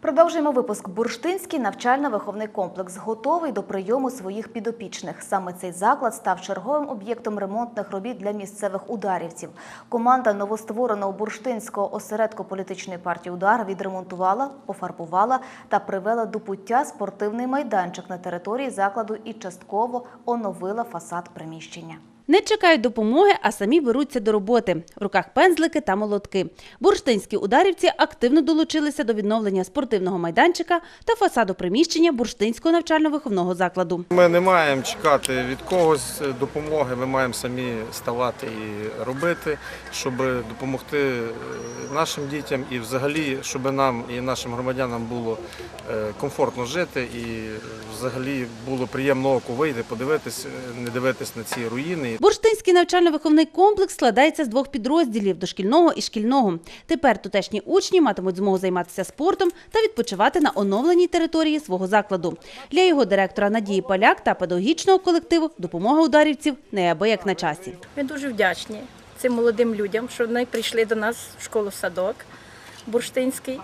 Продовжуємо випуск. Бурштинський навчально-виховний комплекс готовий до прийому своїх підопічних. Саме цей заклад став черговим об'єктом ремонтних робіт для місцевих ударівців. Команда новоствореного бурштинського осередку політичної партії Удар відремонтувала, пофарбувала та привела до пуття спортивний майданчик на території закладу і частково оновила фасад приміщення. Не чекають допомоги, а самі беруться до роботи. В руках пензлики та молотки. Бурштинські ударівці активно долучилися до відновлення спортивного майданчика та фасаду приміщення бурштинського навчально-виховного закладу. Ми не маємо чекати від когось допомоги, ми маємо самі ставати і робити, щоб допомогти е, нашим дітям і взагалі, щоб нам і нашим громадянам було е, комфортно жити і взагалі було приємно оку вийти, подивитись, е, не дивитись на ці руїни. Бурштинський навчально-виховний комплекс складається з двох підрозділів дошкільного і шкільного. Тепер тутешні учні матимуть змогу займатися спортом та відпочивати на оновленій території свого закладу. Для його директора Надії Поляк та педагогічного колективу допомога ударівців неабияк на часі. Ми дуже вдячні цим молодим людям, що вони прийшли до нас в школу садок бурштинський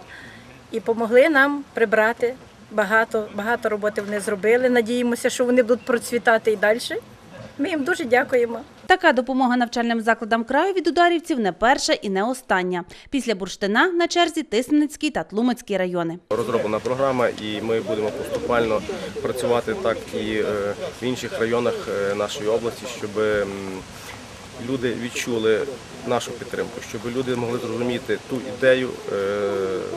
і допомогли нам прибрати. Багато, багато роботи вони зробили. Надіємося, що вони будуть процвітати і далі. Ми їм дуже дякуємо. Така допомога навчальним закладам краю від ударівців не перша і не остання. Після бурштина на черзі Тисменницький та Тлумицький райони. Розроблена програма, і ми будемо поступально працювати так і е, в інших районах е, нашої області, щоб люди відчули нашу підтримку, щоб люди могли зрозуміти ту ідею е,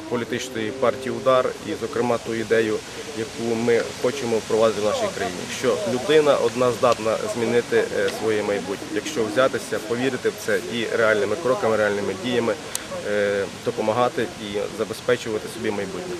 політичної партії Удар і, зокрема, ту ідею, яку ми хочемо впровадити в нашій країні. Що людина одна здатна змінити е, своє майбутнє, якщо взятися, повірити в це і реальними кроками, реальними діями е, допомагати і забезпечувати собі майбутнє.